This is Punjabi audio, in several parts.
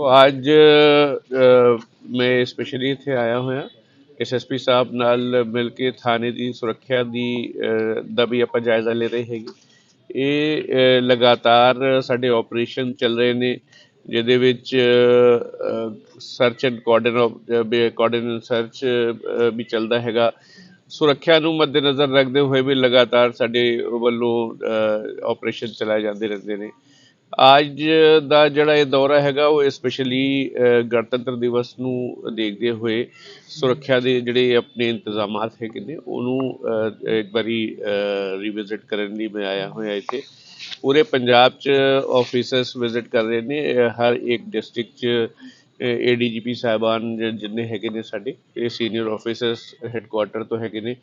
ਉਹ ਅੱਜ ਮੈਂ ਸਪੈਸ਼ਲੀ ਇੱਥੇ ਆਇਆ ਹੋਇਆ। ਐਸਐਸਪੀ ਸਾਹਿਬ ਨਾਲ ਮਿਲ ਕੇ ਥਾਣੇ ਦੀ ਸੁਰੱਖਿਆ ਦੀ ਦਾ ਵੀ ਆਪਾਂ ਜਾਇਜ਼ਾ ਲੈ ਰਹੇ ਹੈਗੇ। ਇਹ ਲਗਾਤਾਰ ਸਾਡੇ ਆਪਰੇਸ਼ਨ ਚੱਲ ਰਹੇ ਨੇ, ਜਿਹਦੇ ਵਿੱਚ search and coordinate coordinate search ਵੀ ਚੱਲਦਾ ਹੈਗਾ। ਸੁਰੱਖਿਆ ਨੂੰ ਮੱਦੇਨਜ਼ਰ ਰੱਖਦੇ ਹੋਏ ਵੀ ਲਗਾਤਾਰ ਸਾਡੇ ਵੱਲੋਂ ਆਪਰੇਸ਼ਨ ਚਲਾਏ ਜਾਂਦੇ ਰਹਿੰਦੇ ਨੇ। ਅੱਜ ਦਾ ਜਿਹੜਾ ਇਹ ਦੌਰਾ ਹੈਗਾ, ਉਹ ਸਪੈਸ਼ਲੀ ਗਣਤੰਤਰ ਦਿਵਸ ਨੂੰ ਦੇਖਦੇ ਹੋਏ ਸੁਰੱਖਿਆ ਦੇ ਜਿਹੜੇ ਆਪਣੇ ਇੰਤਜ਼ਾਮਾਤ ਹੈਗੇ ਨੇ, ਉਹਨੂੰ ਇੱਕ ਵਾਰੀ ਰਿਵਿਜ਼ਿਟ ਕਰਨ ਲਈ ਮੈਂ ਆਇਆ ਹੋਇਆ ਇੱਥੇ। ਪੂਰੇ ਪੰਜਾਬ ਚ ਆਫਿਸਰਸ ਵਿਜ਼ਿਟ ਕਰ ਰਹੇ ਨੇ ਹਰ ਇੱਕ ਡਿਸਟ੍ਰਿਕਟ ਚ ਏਡੀਜੀਪੀ ਸਾਹਿਬਾਨ ਜਿੰਨੇ ਹੈਗੇ ਨੇ ਸਾਡੇ, ਇਹ ਸੀਨੀਅਰ ਆਫਿਸਰਸ ਹੈੱਡਕੁਆਟਰ ਤੋਂ ਹੈਗੇ ਨੇ,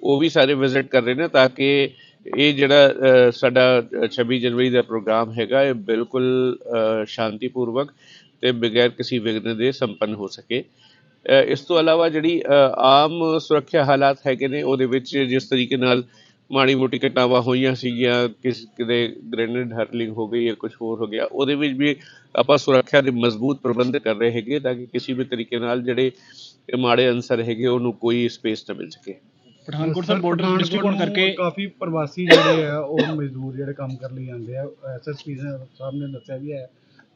ਉਹ ਵੀ ਸਾਰੇ ਵਿਜ਼ਿਟ ਕਰ ਰਹੇ ਨੇ ਤਾਂ ਕਿ ਇਹ ਜਿਹੜਾ ਸਾਡਾ ਅ, 26 ਜਨਵਰੀ ਦਾ ਪ੍ਰੋਗਰਾਮ ਹੈਗਾ ਇਹ ਬਿਲਕੁਲ ਸ਼ਾਂਤੀਪੂਰਵਕ ਤੇ ਬਗੈਰ ਕਿਸੇ ਵਿਘਨ ਦੇ ਸੰਪੰਨ ਹੋ ਸਕੇ। ਇਸ ਤੋਂ ਇਲਾਵਾ ਜਿਹੜੀ ਆਮ ਸੁਰੱਖਿਆ ਹਾਲਾਤ ਹੈਗੇ ਨੇ ਉਹਦੇ ਵਿੱਚ ਜਿਸ ਤਰੀਕੇ ਨਾਲ ਮਾੜੀ ਮੋਟੀ ਘਟਨਾਵਾਂ ਹੋਈਆਂ ਸੀਗੀਆਂ ਕਿਸ ਕਿਤੇ ਗ੍ਰੇਨੇਡ ਹਰਲਿੰਗ ਹੋ ਗਈ ਜਾਂ ਕੁਝ ਹੋਰ ਹੋ ਗਿਆ ਉਹਦੇ ਵਿੱਚ ਵੀ ਆਪਾਂ ਸੁਰੱਖਿਆ ਦੇ ਮਜ਼ਬੂਤ ਪ੍ਰਬੰਧ ਕਰ ਰਹੇ ਹੈਗੇ ਤਾਂ ਕਿ ਕਿਸੇ ਵੀ ਤਰੀਕੇ ਨਾਲ ਜਿਹੜੇ ਮਾੜੇ ਅਨਸਰ ਹੈਗੇ ਉਹਨੂੰ ਕੋਈ ਸਪੇਸ ਨਾ ਮਿਲ ਸਕੇ। ਪਠਾਨਕੋਟ ਸਰ ਬਾਰਡਰ ਡਿਸਟ੍ਰਿਕਟ ਹੋਣ ਕਰਕੇ ਕਾਫੀ ਪ੍ਰਵਾਸੀ ਜਿਹੜੇ ਆ ਉਹ ਮਜ਼ਦੂਰ ਜਿਹੜੇ ਕੰਮ ਕਰਨ ਲਈ ਆਉਂਦੇ ਆ। ਐਸਐਸਪੀ ਸਾਹਿਬ ਨੇ ਦੱਸਿਆ ਵੀ ਹੈ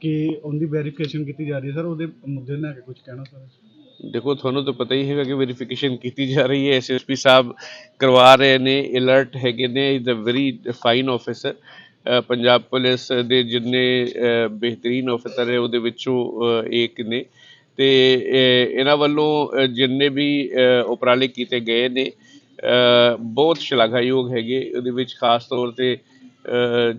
ਕਿ ਉਹਦੀ ਵੈਰੀਫਿਕੇਸ਼ਨ ਕੀਤੀ ਜਾ ਰਹੀ ਹੈ। ਸਰ ਉਹਦੇ ਮੁੱਦੇ ਨਾਲ ਕੁਝ ਕਹਿਣਾ ਸਰ? ਦੇਖੋ ਤੁਹਾਨੂੰ ਤਾਂ ਪਤਾ ਹੀ ਹੈਗਾ ਕਿ ਵੈਰੀਫਿਕੇਸ਼ਨ ਕੀਤੀ ਜਾ ਰਹੀ ਹੈ। ਐਸਐਸਪੀ ਸਾਹਿਬ ਕਰਵਾ ਰਹੇ ਨੇ ਅਲਰਟ ਹੈਗੇ ਨੇ is a very fine officer Punjab police ਦੇ ਜਿੰਨੇ ਬਿਹਤਰੀਨ ਆਫੀਸਰ ਹੈ ਉਹਦੇ ਵਿੱਚੋਂ ਇੱਕ ਨੇ। ਤੇ ਇਹਨਾਂ ਵੱਲੋਂ ਜਿੰਨੇ ਵੀ ਉਪਰਾਲੇ ਕੀਤੇ ਗਏ ਨੇ ਬਹੁਤ ਸ਼ਲਾਘਾਯੋਗ ਹੈਗੇ। ਉਹਦੇ ਵਿੱਚ ਖਾਸ ਤੌਰ ਤੇ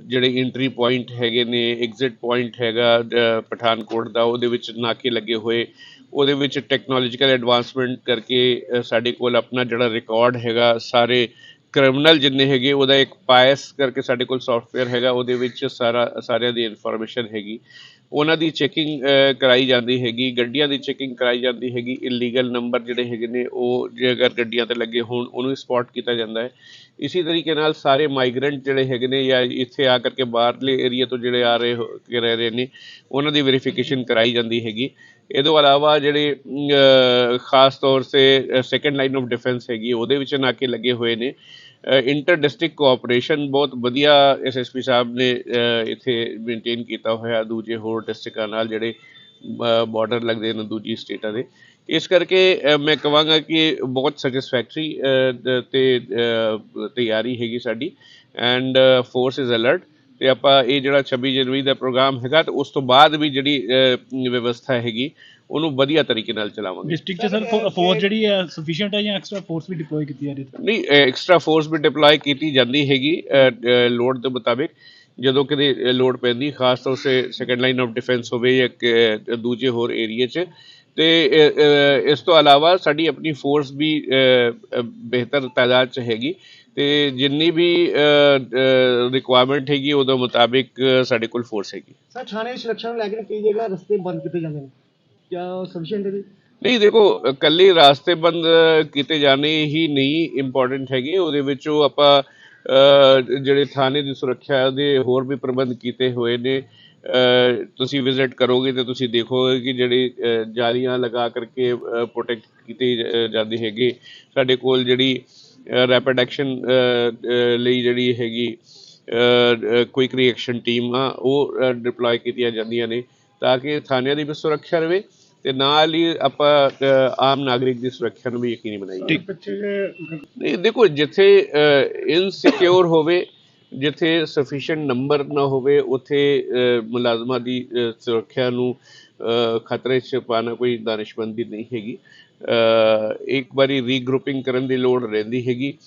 ਜਿਹੜੇ ਐਂਟਰੀ ਪੁਆਇੰਟ ਹੈਗੇ ਨੇ ਐਗਜ਼ਿਟ ਪੁਆਇੰਟ ਹੈਗਾ ਪਠਾਨਕੋਟ ਦਾ, ਉਹਦੇ ਵਿੱਚ ਨਾਕੇ ਲੱਗੇ ਹੋਏ। ਉਹਦੇ ਵਿੱਚ ਟੈਕਨੋਲੋਜੀਕਲ ਐਡਵਾਂਸਮੈਂਟ ਕਰਕੇ ਸਾਡੇ ਕੋਲ ਆਪਣਾ ਜਿਹੜਾ ਰਿਕਾਰਡ ਹੈਗਾ, ਸਾਰੇ ਕ੍ਰਿਮੀਨਲ ਜਿੰਨੇ ਹੈਗੇ, ਉਹਦਾ ਇੱਕ ਪਾਇਸ ਕਰਕੇ ਸਾਡੇ ਕੋਲ ਸੌਫਟਵੇਅਰ ਹੈਗਾ, ਉਹਦੇ ਵਿੱਚ ਸਾਰਾ, ਸਾਰਿਆਂ ਦੀ ਇਨਫੋਰਮੇਸ਼ਨ ਹੈਗੀ। ਉਹਨਾਂ ਦੀ ਚੈਕਿੰਗ ਕਰਾਈ ਜਾਂਦੀ ਹੈਗੀ, ਗੱਡੀਆਂ ਦੀ ਚੈਕਿੰਗ ਕਰਾਈ ਜਾਂਦੀ ਹੈਗੀ ਇਲੀਗਲ ਨੰਬਰ ਜਿਹੜੇ ਹੈਗੇ ਨੇ, ਉਹ ਜੇ ਅਗਰ ਗੱਡੀਆਂ ਤੇ ਲੱਗੇ ਹੋਣ, ਉਹਨੂੰ ਸਪੋਟ ਕੀਤਾ ਜਾਂਦਾ ਹੈ। ਇਸੇ ਤਰੀਕੇ ਨਾਲ ਸਾਰੇ ਮਾਈਗ੍ਰੈਂਟ ਜਿਹੜੇ ਹੈਗੇ ਨੇ ਜਾਂ ਇੱਥੇ ਆ ਕਰਕੇ ਬਾਹਰਲੇ ਏਰੀਆ ਤੋਂ ਜਿਹੜੇ ਆ ਰਹੇ ਹੋ ਰਹਿ ਰਹੇ ਨੇ, ਉਹਨਾਂ ਦੀ ਵੈਰੀਫਿਕੇਸ਼ਨ ਕਰਾਈ ਜਾਂਦੀ ਹੈਗੀ। ਇਹ ਤੋਂ ਇਲਾਵਾ ਜਿਹੜੇ ਖਾਸ ਤੌਰ ਤੇ ਸੈਕੰਡ ਲਾਈਨ ਆਫ ਡਿਫੈਂਸ ਹੈਗੀ, ਉਹਦੇ ਵਿੱਚ ਨਾਕੇ ਲੱਗੇ ਹੋਏ ਨੇ। ਇੰਟਰ ਡਿਸਟ੍ਰਿਕਟ ਕੋਆਪਰੇਸ਼ਨ ਬਹੁਤ ਵਧੀਆ ਐਸਐਸਪੀ ਸਾਹਿਬ ਨੇ ਇੱਥੇ ਮੇਨਟੇਨ ਕੀਤਾ ਹੋਇਆ ਦੂਜੇ ਹੋਰ ਡਿਸਟ੍ਰਿਕਟਾਂ ਨਾਲ ਜਿਹੜੇ ਬਾਰਡਰ ਲੱਗਦੇ ਨੇ ਦੂਜੀ ਸਟੇਟਾਂ ਦੇ। ਇਸ ਕਰਕੇ ਮੈਂ ਕਹਾਂਗਾ ਕਿ ਬਹੁਤ ਸੈਟੀਸਫੈਕਟਰੀ ਤੇ ਤਿਆਰੀ ਹੈਗੀ ਸਾਡੀ। ਐਂਡ ਫੋਰਸ ਇਜ਼ ਅਲਰਟ ਤੇ ਆਪਾਂ ਇਹ ਜਿਹੜਾ 26 ਜਨਵਰੀ ਦਾ ਪ੍ਰੋਗਰਾਮ ਹੈਗਾ ਤੇ ਉਸ ਤੋਂ ਬਾਅਦ ਵੀ ਜਿਹੜੀ ਵਿਵਸਥਾ ਹੈਗੀ ਉਹਨੂੰ ਵਧੀਆ ਤਰੀਕੇ ਨਾਲ ਚਲਾਵਾਂਗੇ। ਡਿਸਟ੍ਰਿਕਟ 'ਚ ਸਰ ਫੋਰਸ ਜਿਹੜੀ ਹੈ ਸਫੀਸ਼ੀਐਂਟ ਹੈ ਜਾਂ ਐਕਸਟਰਾ ਫੋਰਸ ਵੀ ਡਿਪਲੋਏ ਕੀਤੀ ਜਾ ਰਹੀ ਹੈ? ਨਹੀਂ ਐਕਸਟਰਾ ਫੋਰਸ ਵੀ ਡਿਪਲੋਏ ਕੀਤੀ ਜਾਂਦੀ ਹੈਗੀ ਲੋਡ ਦੇ ਮੁਤਾਬਿਕ। ਜਦੋਂ ਕਿਤੇ ਲੋੜ ਪੈਂਦੀ ਖਾਸ ਤੌਰ ਤੇ ਸੈਕੰਡ ਲਾਈਨ ਆਫ ਡਿਫੈਂਸ ਹੋਵੇ ਜਾਂ ਦੂਜੇ ਹੋਰ ਏਰੀਏ 'ਚ। ਤੇ ਇਸ ਤੋਂ ਇਲਾਵਾ ਸਾਡੀ ਆਪਣੀ ਫੋਰਸ ਵੀ ਬਿਹਤਰ ਤਾਦਾਦ 'ਚ ਹੈਗੀ। ਤੇ ਜਿੰਨੀ ਵੀ ਰਿਕੁਆਇਰਮੈਂਟ ਹੈਗੀ ਉਹਦੇ ਮੁਤਾਬਿਕ ਸਾਡੇ ਕੋਲ ਫੋਰਸ ਹੈਗੀ। ਸਰ ਥਾਣੇ ਦੀ ਸੁਰੱਖਿਆ ਨੂੰ ਲੈ ਕੇ ਕਈ ਜਗ੍ਹਾ ਰਸਤੇ ਬੰਦ ਕੀਤੇ ਜਾਂਦੇ ਨੇ। ਕਿਆ ਸਫੀਸ਼ੀਐਂਟ ਹੈ ਜੀ? ਨਹੀਂ ਦੇਖੋ ਕੱਲੀ ਰਾਸਤੇ ਬੰਦ ਕੀਤੇ ਜਾਣੇ ਹੀ ਨਹੀਂ ਇੰਪੋਰਟੈਂਟ ਹੈਗੇ। ਉਹਦੇ ਵਿੱਚੋਂ ਆਪਾਂ ਅ, ਜਿਹੜੇ ਥਾਣੇ ਦੀ ਸੁਰੱਖਿਆ ਦੇ ਹੋਰ ਵੀ ਪ੍ਰਬੰਧ ਕੀਤੇ ਹੋਏ ਨੇ ਤੁਸੀਂ ਵਿਜ਼ਿਟ ਕਰੋਗੇ ਤੇ ਤੁਸੀਂ ਦੇਖੋਗੇ ਕਿ ਜਿਹੜੇ ਜਾਲੀਆਂ ਲਗਾ ਕਰਕੇ ਪ੍ਰੋਟੈਕਟ ਕੀਤੇ ਜਾਂਦੇ ਹੈਗੇ। ਸਾਡੇ ਕੋਲ ਜਿਹੜੀ ਰੈਪਿਡ ਐਕਸ਼ਨ ਲਈ ਜਿਹੜੀ ਹੈਗੀ ਕੁਇਕ ਰਿਐਕਸ਼ਨ ਟੀਮ ਆ ਉਹ ਡਿਪਲੋਏ ਕੀਤੀਆਂ ਜਾਂਦੀਆਂ ਨੇ ਤਾਂ ਕਿ ਥਾਣਿਆਂ ਦੀ ਵੀ ਸੁਰੱਖਿਆ ਰਵੇ ਤੇ ਨਾਲ ਹੀ ਆਪਾਂ ਆਮ ਨਾਗਰਿਕ ਦੀ ਸੁਰੱਖਿਆ ਨੂੰ ਵੀ ਯਕੀਨੀ ਬਣਾਈਏ। ਨਹੀਂ ਦੇਖੋ ਜਿੱਥੇ ਇਨਸਿਕਿਉਰ ਹੋਵੇ ਜਿੱਥੇ ਸਫੀਸ਼ੀਐਂਟ ਨੰਬਰ ਨਾ ਹੋਵੇ ਉੱਥੇ ਮੁਲਾਜ਼ਮਾਂ ਦੀ ਸੁਰੱਖਿਆ ਨੂੰ ਖਤਰੇ 'ਚ ਪਾਣਾ ਕੋਈ ਦਾਨਿਸ਼ਮੰਦੀ ਨਹੀਂ ਹੈਗੀ। ਇੱਕ ਵਾਰੀ ਰੀਗਰੁਪਿੰਗ ਕਰਨ ਦੀ ਲੋੜ ਰਹਿੰਦੀ ਹੈਗੀ।